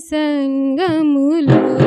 సంగములు